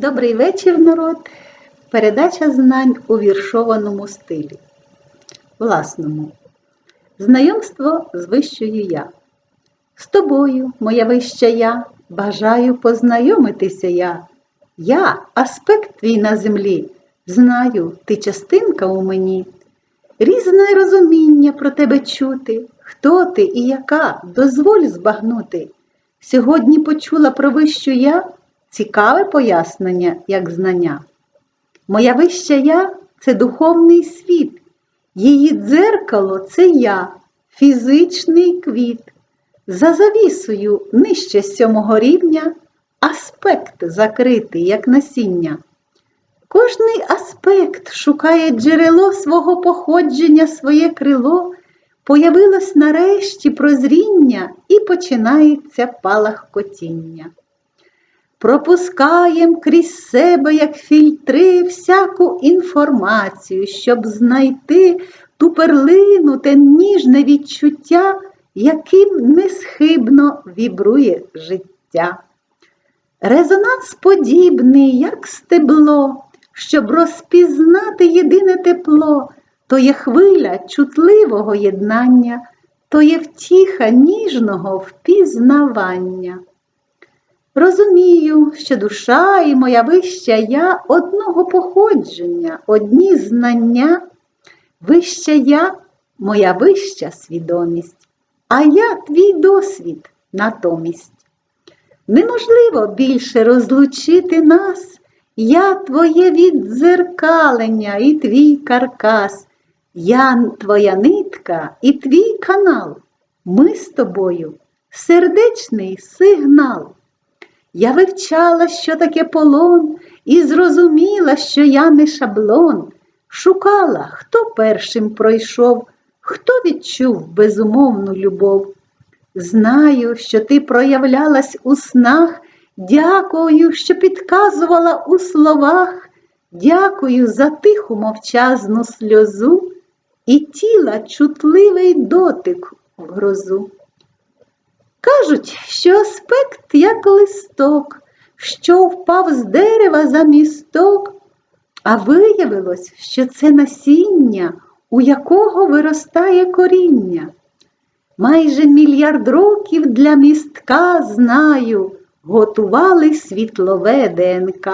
Добрий вечір, народ! Передача знань у віршованому стилі. Власному. Знайомство з вищою я. З тобою, моя вища я, бажаю познайомитися я. Я аспект твій на землі. Знаю, ти частинка у мені. Різне розуміння про тебе чути, хто ти і яка, дозволь збагнути. Сьогодні почула про вищу я цікаве пояснення, як знання. Моя вища я це духовний світ, її дзеркало це я, фізичний квіт. За завісою нижче сьомого рівня аспект закритий, як насіння. Кожний аспект шукає джерело свого походження, своє крило, появилось нарешті прозріння і починається палах котіння. Пропускаєм крізь себе, як фільтри, всяку інформацію, щоб знайти ту перлину, те ніжне відчуття, яким несхибно вібрує життя. Резонанс подібний, як стебло, щоб розпізнати єдине тепло, то є хвиля чутливого єднання, то є втіха ніжного впізнавання. Розумію, що душа і моя вища я одного походження, одні знання, вища я моя вища свідомість, а я твій досвід натомість. Неможливо більше розлучити нас, я твоє віддзеркалення і твій каркас, я твоя нитка і твій канал. Ми з тобою сердечний сигнал. Я вивчала, що таке полон, і зрозуміла, що я не шаблон. Шукала, хто першим пройшов, хто відчув безумовну любов. Знаю, що ти проявлялась у снах, дякую, що підказувала у словах, дякую за тиху мовчазну сльозу і тіла чутливий дотик в грозу. Кажуть, що аспект як листок, що впав з дерева за місток, а виявилось, що це насіння, у якого виростає коріння. Майже мільярд років для містка знаю, готували світлове ДНК,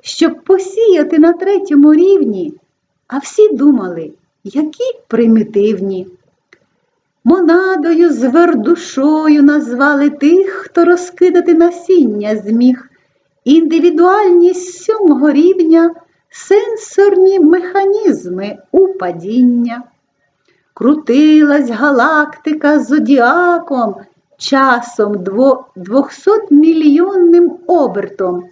щоб посіяти на третьому рівні, а всі думали, які примітивні. Монадою звердушою назвали тих, хто розкидати насіння зміг, індивідуальність сьомого рівня, сенсорні механізми упадіння. Крутилась галактика зодіаком, часом двохсотмільйонним обертом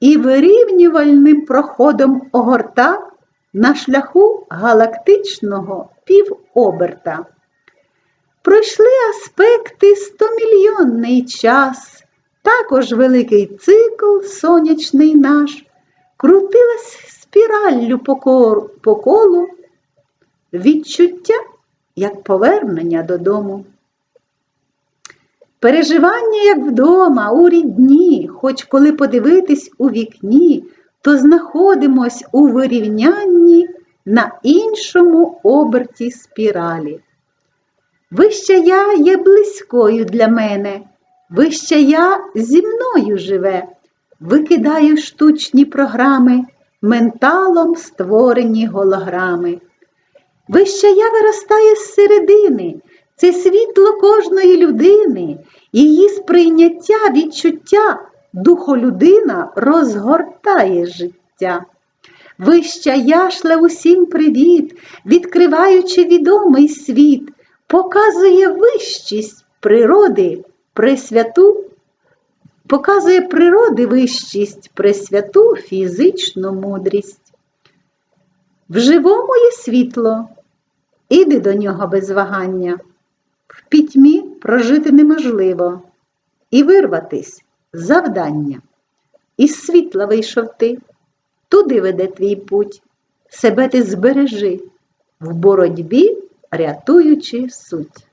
і вирівнювальним проходом огорта на шляху галактичного півоберта. Пройшли аспекти стомільйонний час, також великий цикл сонячний наш, крутилась спіраллю по, колу, відчуття, як повернення додому. Переживання, як вдома, у рідні, хоч коли подивитись у вікні, то знаходимось у вирівнянні на іншому оберті спіралі. Вища я є близькою для мене, вища я зі мною живе, викидаю штучні програми, менталом створені голограми. Вища я виростає з середини, це світло кожної людини, її сприйняття, відчуття, духолюдина розгортає життя. Вища я шле усім привіт, відкриваючи відомий світ показує вищість природи пресвяту, показує природи вищість пресвяту фізичну мудрість. В живому є світло, іди до нього без вагання, в пітьмі прожити неможливо і вирватись завдання. Із світла вийшов ти, туди веде твій путь, себе ти збережи в боротьбі рятуючи суть.